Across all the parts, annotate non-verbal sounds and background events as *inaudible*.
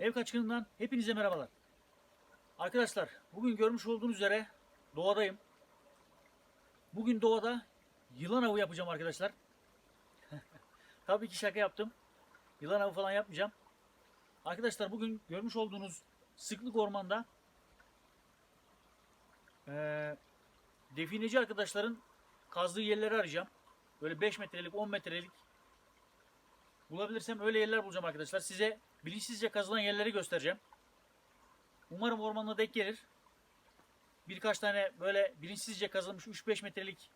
Ev kaçkınından hepinize merhabalar. Arkadaşlar bugün görmüş olduğunuz üzere doğadayım. Bugün doğada yılan avı yapacağım arkadaşlar. *laughs* Tabii ki şaka yaptım. Yılan avı falan yapmayacağım. Arkadaşlar bugün görmüş olduğunuz sıklık ormanda eee defineci arkadaşların kazdığı yerleri arayacağım. Böyle 5 metrelik 10 metrelik bulabilirsem öyle yerler bulacağım arkadaşlar. Size bilinçsizce kazılan yerleri göstereceğim. Umarım ormanına denk gelir. Birkaç tane böyle bilinçsizce kazılmış 3-5 metrelik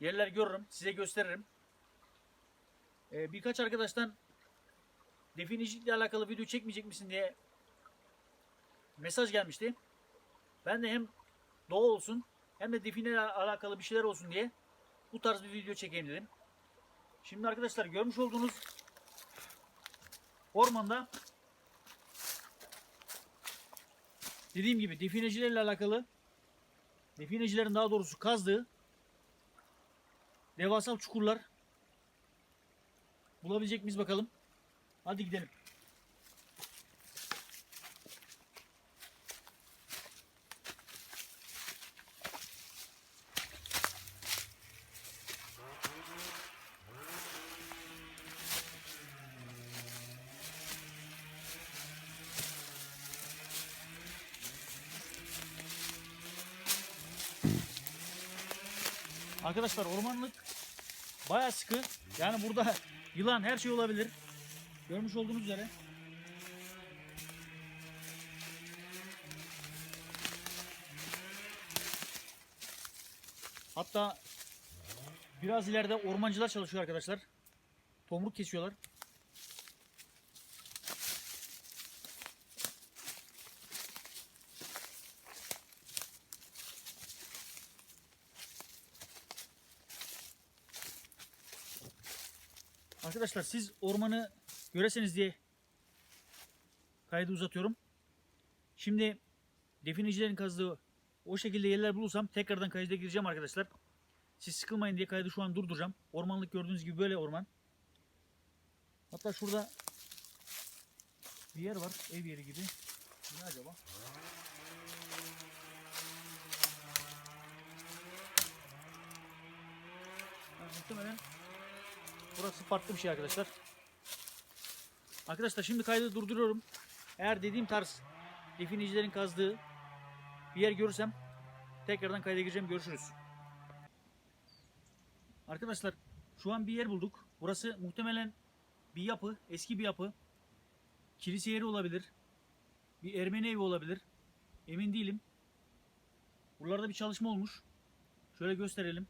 yerler görürüm. Size gösteririm. Ee, birkaç arkadaştan definicilikle alakalı video çekmeyecek misin diye mesaj gelmişti. Ben de hem doğa olsun hem de define alakalı bir şeyler olsun diye bu tarz bir video çekeyim dedim. Şimdi arkadaşlar görmüş olduğunuz ormanda dediğim gibi definecilerle alakalı definecilerin daha doğrusu kazdığı devasal çukurlar bulabilecek miyiz bakalım. Hadi gidelim. Arkadaşlar ormanlık bayağı sıkı. Yani burada yılan her şey olabilir. Görmüş olduğunuz üzere. Hatta biraz ileride ormancılar çalışıyor arkadaşlar. Tomruk kesiyorlar. Arkadaşlar siz ormanı göreseniz diye kaydı uzatıyorum. Şimdi definecilerin kazdığı o şekilde yerler bulursam tekrardan kayda gireceğim arkadaşlar. Siz sıkılmayın diye kaydı şu an durduracağım. Ormanlık gördüğünüz gibi böyle orman. Hatta şurada bir yer var. Ev yeri gibi. Ne acaba? Ha, muhtemelen Burası farklı bir şey arkadaşlar. Arkadaşlar şimdi kaydı durduruyorum. Eğer dediğim tarz definicilerin kazdığı bir yer görürsem tekrardan kayda gireceğim. Görüşürüz. Arkadaşlar şu an bir yer bulduk. Burası muhtemelen bir yapı, eski bir yapı. Kilise yeri olabilir. Bir Ermeni evi olabilir. Emin değilim. Buralarda bir çalışma olmuş. Şöyle gösterelim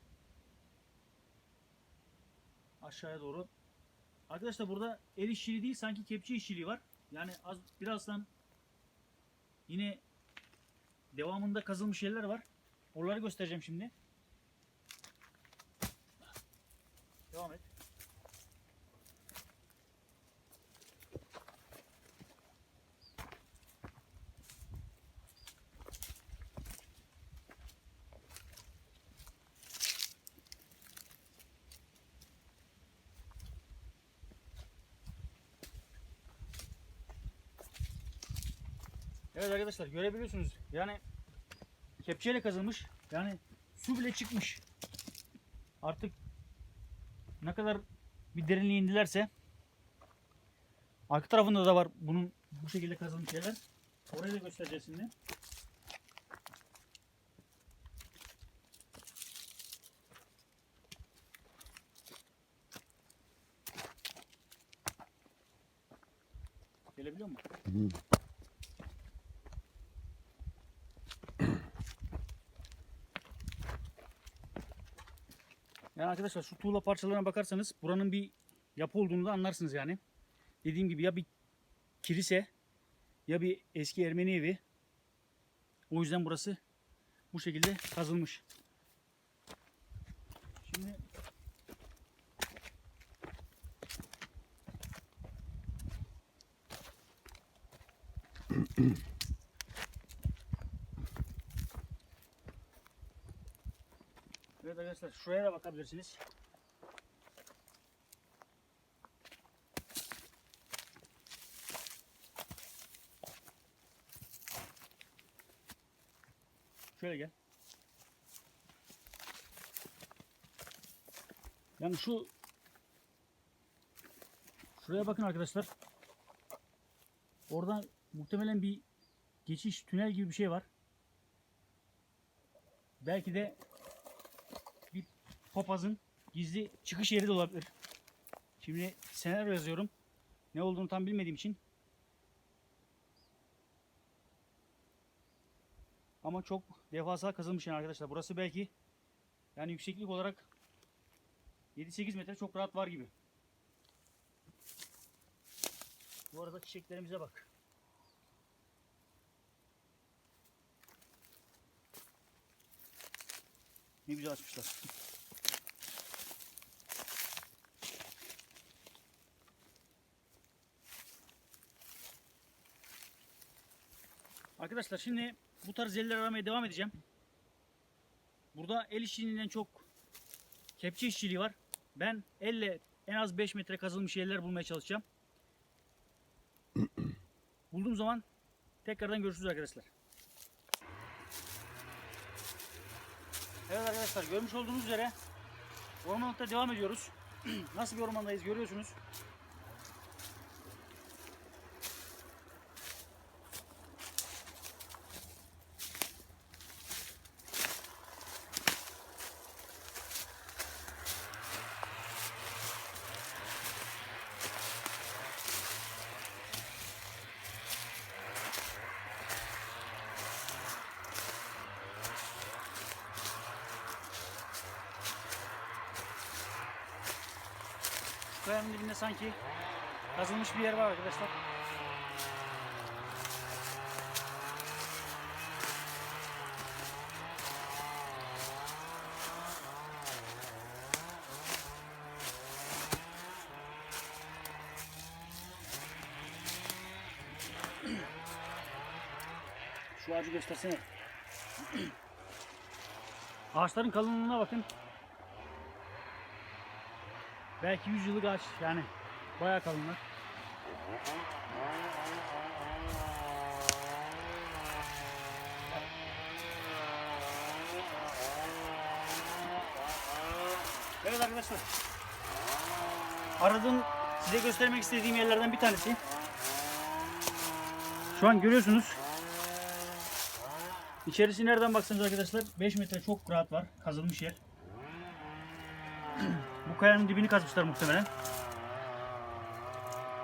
aşağıya doğru. Arkadaşlar burada el işçiliği değil sanki kepçe işçiliği var. Yani az birazdan yine devamında kazılmış yerler var. Oraları göstereceğim şimdi. Devam et. Evet arkadaşlar görebiliyorsunuz. Yani kepçeyle kazılmış. Yani su bile çıkmış. Artık ne kadar bir derinliğe indilerse arka tarafında da var bunun bu şekilde kazılmış yerler. Orayı da göstereceğiz şimdi. Gelebiliyor mu? Yani arkadaşlar şu tuğla parçalarına bakarsanız buranın bir yapı olduğunu da anlarsınız yani. Dediğim gibi ya bir kilise ya bir eski Ermeni evi. O yüzden burası bu şekilde kazılmış. Şimdi Evet arkadaşlar şuraya da bakabilirsiniz. Şöyle gel. Yani şu şuraya bakın arkadaşlar. Oradan muhtemelen bir geçiş tünel gibi bir şey var. Belki de papazın gizli çıkış yeri de olabilir. Şimdi senaryo yazıyorum. Ne olduğunu tam bilmediğim için. Ama çok devasa kazılmış yani arkadaşlar. Burası belki yani yükseklik olarak 7-8 metre çok rahat var gibi. Bu arada çiçeklerimize bak. Ne güzel açmışlar. Arkadaşlar şimdi bu tarz yerler aramaya devam edeceğim. Burada el işçiliğinden çok kepçe işçiliği var. Ben elle en az 5 metre kazılmış yerler bulmaya çalışacağım. *clears throat* Bulduğum zaman tekrardan görüşürüz arkadaşlar. Evet arkadaşlar görmüş olduğunuz üzere ormanlıkta devam ediyoruz. *clears throat* Nasıl bir ormandayız görüyorsunuz. Kayanın dibinde sanki kazılmış bir yer var arkadaşlar. Şu ağacı göstersene. *clears throat* Ağaçların kalınlığına bakın. Belki 100 yıllık ağaç yani bayağı kalınlar. Evet arkadaşlar. Aradığım size göstermek istediğim yerlerden bir tanesi. Şu an görüyorsunuz. İçerisi nereden baksanız arkadaşlar 5 metre çok rahat var. Kazılmış yer. Kayanın dibini kazmışlar muhtemelen.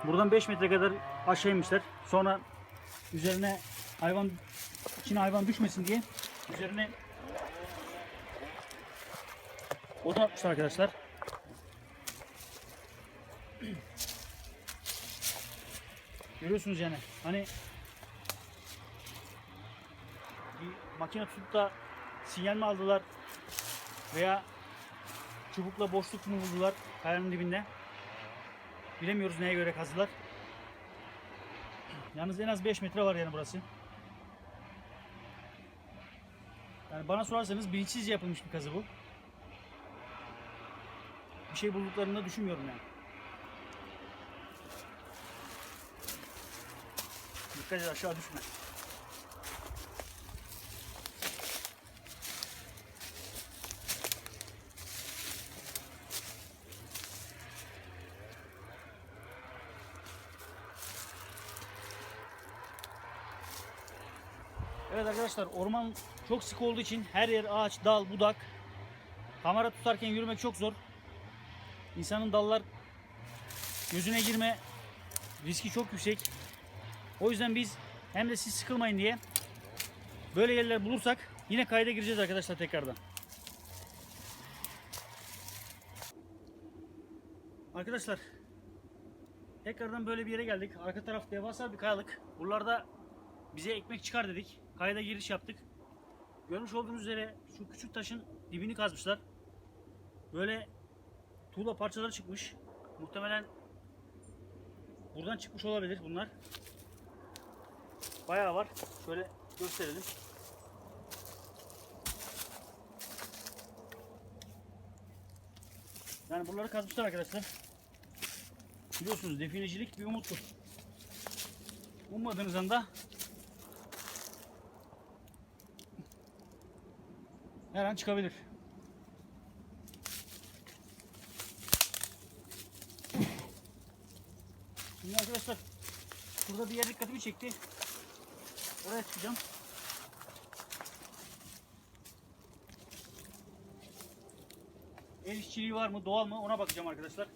Buradan 5 metre kadar aşağı inmişler. Sonra üzerine hayvan içine hayvan düşmesin diye üzerine oda atmışlar arkadaşlar. Görüyorsunuz yani. Hani bir makine tutup da sinyal mi aldılar veya çubukla boşluk mu buldular kayanın dibinde. Bilemiyoruz neye göre kazdılar. Yalnız en az 5 metre var yani burası. Yani bana sorarsanız bilinçsizce yapılmış bir kazı bu. Bir şey bulduklarını da düşünmüyorum yani. Dikkat et aşağı düşme. Arkadaşlar orman çok sık olduğu için her yer ağaç, dal, budak. Kamera tutarken yürümek çok zor. İnsanın dallar gözüne girme riski çok yüksek. O yüzden biz hem de siz sıkılmayın diye böyle yerler bulursak yine kayda gireceğiz arkadaşlar tekrardan. Arkadaşlar tekrardan böyle bir yere geldik. Arka taraf devasa bir kayalık. Buralarda bize ekmek çıkar dedik. Kayda giriş yaptık. Görmüş olduğunuz üzere şu küçük taşın dibini kazmışlar. Böyle tuğla parçaları çıkmış. Muhtemelen buradan çıkmış olabilir bunlar. Bayağı var. Şöyle gösterelim. Yani bunları kazmışlar arkadaşlar. Biliyorsunuz definecilik bir umuttur. Ummadığınız anda Her an çıkabilir. Şimdi arkadaşlar burada bir yer dikkatimi çekti. Oraya çıkacağım. El işçiliği var mı, doğal mı ona bakacağım arkadaşlar.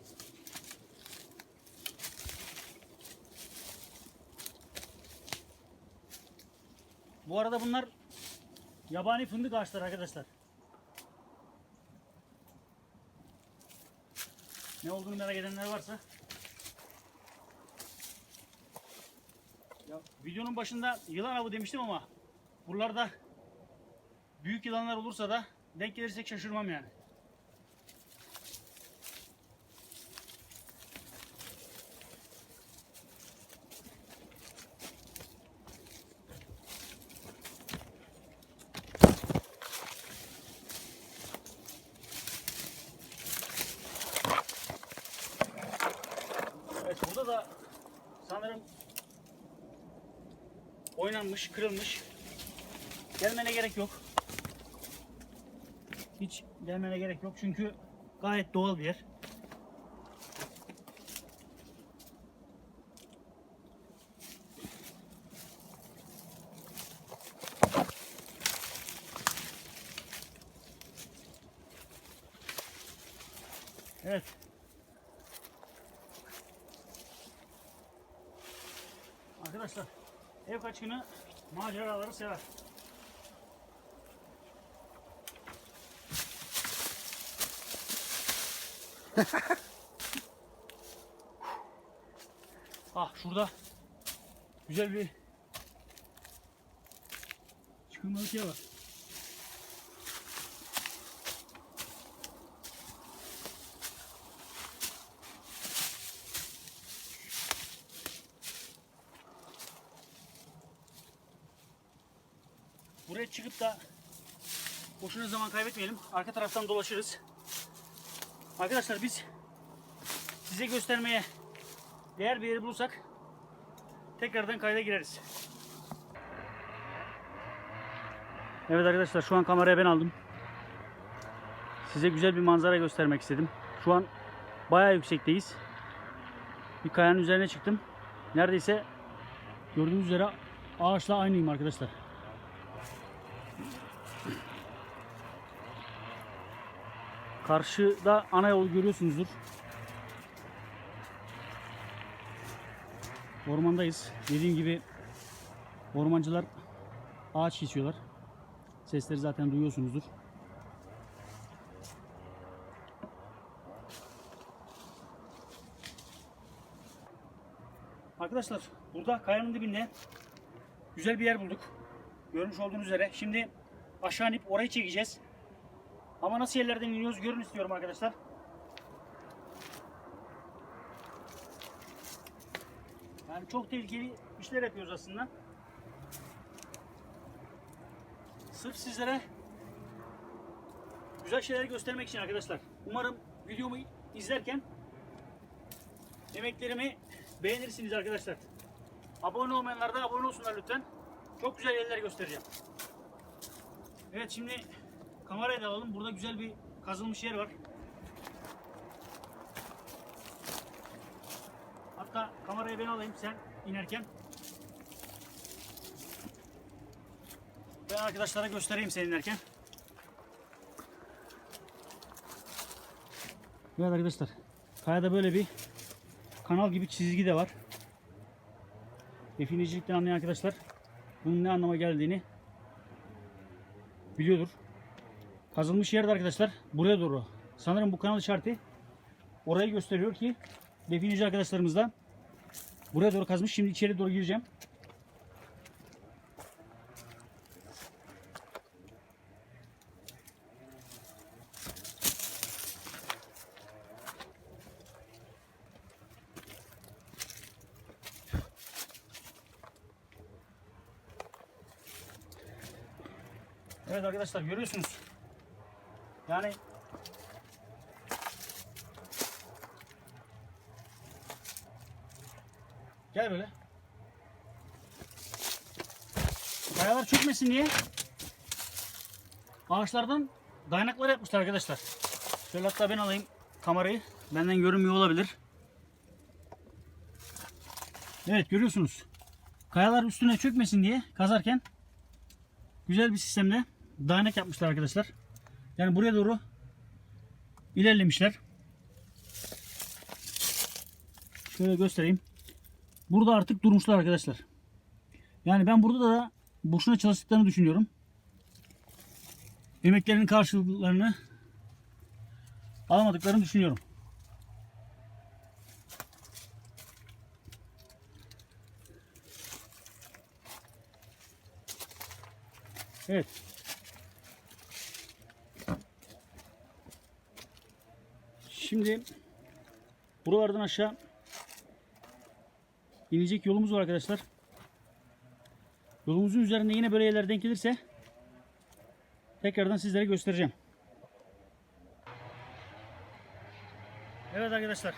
Bu arada bunlar yabani fındık ağaçları arkadaşlar. Ne olduğunu merak edenler varsa. Ya, videonun başında yılan avı demiştim ama buralarda büyük yılanlar olursa da denk gelirsek şaşırmam yani. Evet burada da sanırım oynanmış, kırılmış. Gelmene gerek yok. Hiç gelmene gerek yok çünkü gayet doğal bir yer. Evet. Arkadaşlar ev kaçkını maceraları sever. *laughs* ah şurada güzel bir çıkılmalık yer var. Buraya çıkıp da boşuna zaman kaybetmeyelim. Arka taraftan dolaşırız. Arkadaşlar biz size göstermeye değer bir yeri bulursak tekrardan kayda gireriz. Evet arkadaşlar şu an kameraya ben aldım. Size güzel bir manzara göstermek istedim. Şu an bayağı yüksekteyiz. Bir kayanın üzerine çıktım. Neredeyse gördüğünüz üzere ağaçla aynıyım arkadaşlar. Karşıda ana yol görüyorsunuzdur. Ormandayız. Dediğim gibi ormancılar ağaç kesiyorlar. Sesleri zaten duyuyorsunuzdur. Arkadaşlar burada kayanın dibinde güzel bir yer bulduk. Görmüş olduğunuz üzere. Şimdi aşağı inip orayı çekeceğiz. Ama nasıl yerlerden iniyoruz görün istiyorum arkadaşlar. Yani çok tehlikeli işler yapıyoruz aslında. Sırf sizlere güzel şeyler göstermek için arkadaşlar. Umarım videomu izlerken emeklerimi beğenirsiniz arkadaşlar. Abone olmayanlar da abone olsunlar lütfen. Çok güzel yerler göstereceğim. Evet şimdi kamerayı da alalım. Burada güzel bir kazılmış yer var. Hatta kamerayı ben alayım sen inerken. Ben arkadaşlara göstereyim sen inerken. Evet arkadaşlar. Kayada böyle bir kanal gibi çizgi de var. Definicilikten anlayan arkadaşlar bunun ne anlama geldiğini biliyordur. Kazılmış yerde arkadaşlar buraya doğru. Sanırım bu kanal işareti orayı gösteriyor ki definici arkadaşlarımız da buraya doğru kazmış. Şimdi içeri doğru gireceğim. Evet arkadaşlar görüyorsunuz. Yani Gel böyle. Kayalar çökmesin diye ağaçlardan dayanaklar yapmışlar arkadaşlar. Şöyle hatta ben alayım kamerayı. Benden görünmüyor olabilir. Evet görüyorsunuz. Kayalar üstüne çökmesin diye kazarken güzel bir sistemle dayanak yapmışlar arkadaşlar. Yani buraya doğru ilerlemişler. Şöyle göstereyim. Burada artık durmuşlar arkadaşlar. Yani ben burada da boşuna çalıştıklarını düşünüyorum. Emeklerinin karşılıklarını alamadıklarını düşünüyorum. Evet. Şimdi buralardan aşağı inecek yolumuz var arkadaşlar. Yolumuzun üzerinde yine böyle yerler denk gelirse tekrardan sizlere göstereceğim. Evet arkadaşlar.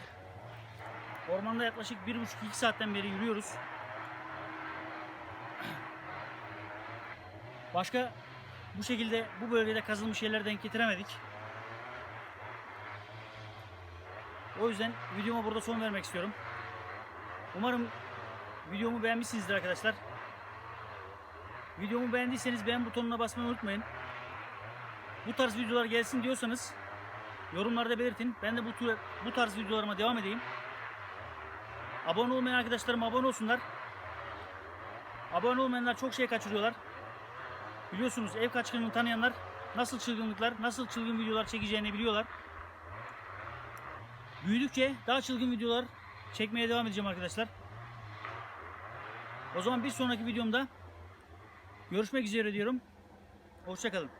Ormanda yaklaşık 1,5-2 saatten beri yürüyoruz. Başka bu şekilde bu bölgede kazılmış yerler denk getiremedik. O yüzden videoma burada son vermek istiyorum. Umarım videomu beğenmişsinizdir arkadaşlar. Videomu beğendiyseniz beğen butonuna basmayı unutmayın. Bu tarz videolar gelsin diyorsanız yorumlarda belirtin. Ben de bu, bu tarz videolarıma devam edeyim. Abone olmayan arkadaşlarım abone olsunlar. Abone olmayanlar çok şey kaçırıyorlar. Biliyorsunuz ev kaçkınlığını tanıyanlar nasıl çılgınlıklar, nasıl çılgın videolar çekeceğini biliyorlar. Büyüdükçe daha çılgın videolar çekmeye devam edeceğim arkadaşlar. O zaman bir sonraki videomda görüşmek üzere diyorum. Hoşçakalın.